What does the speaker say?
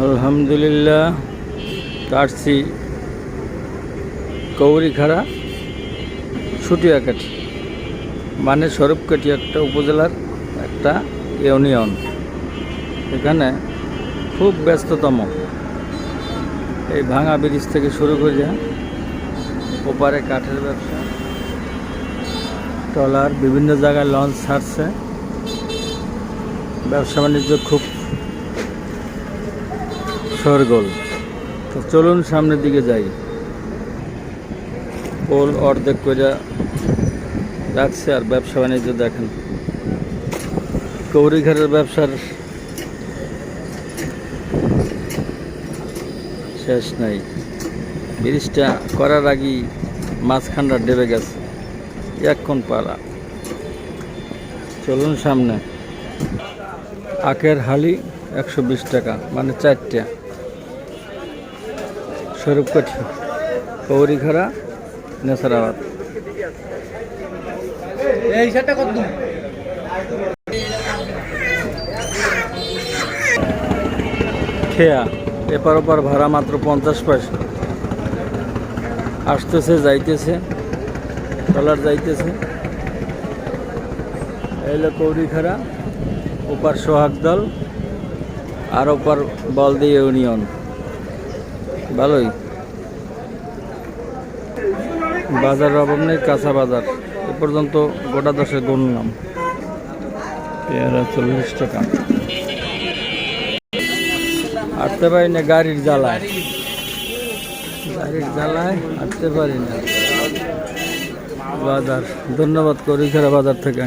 আলহামদুলিল্লাহ, কাটছি কৌরিখাড়া, ছুটিয়াকাঠি মানে স্বরূপকাঠি একটা উপজেলার একটা ইউনিয়ন। এখানে খুব ব্যস্ততম। এই ভাঙা ব্রিজ থেকে শুরু করে ওপারে কাঠের ব্যবসা, ট্রলার, বিভিন্ন জায়গায় লঞ্চ ছাড়ছে। ব্যবসা বাণিজ্য খুব শোরগোল তো চলুন সামনের দিকে যাই। পোল অর্ধেক করে রাখছে আর ব্যবসা বাণিজ্য দেখেন। কৌরিঘাটের ব্যবসার শেষ নাই। ব্রিজটা করার আগেই মাঝখানটা ডেবে গেছে। এক্ষণ পালা। চলুন সামনে। আখের হালি একশো বিশ টাকা মানে চারটা। স্বরূপকাঠি কৌরিখাড়া নেসারাবাদ। এই শার্টটা কত খেয়া এপার ওপার ভাড়া মাত্র পঞ্চাশ পয়সা। আসতেছে যাইতেছে ট্রলার যাইতেছে। এলো কৌরিখাড়া ওপার সোহাগ দল আর ওপার বলদি ইউনিয়ন। ভালোই। বাজার অভাব নেই, কাঁচা বাজার। এ পর্যন্ত গোটা দশে গুনলাম পেয়ারা চল্লিশ টাকা। হাঁটতে পারি না গাড়ির জ্বালায়। গাড়ির জ্বালায় হাঁটতে পারি না বাজার। ধন্যবাদ করি বাজার থেকে।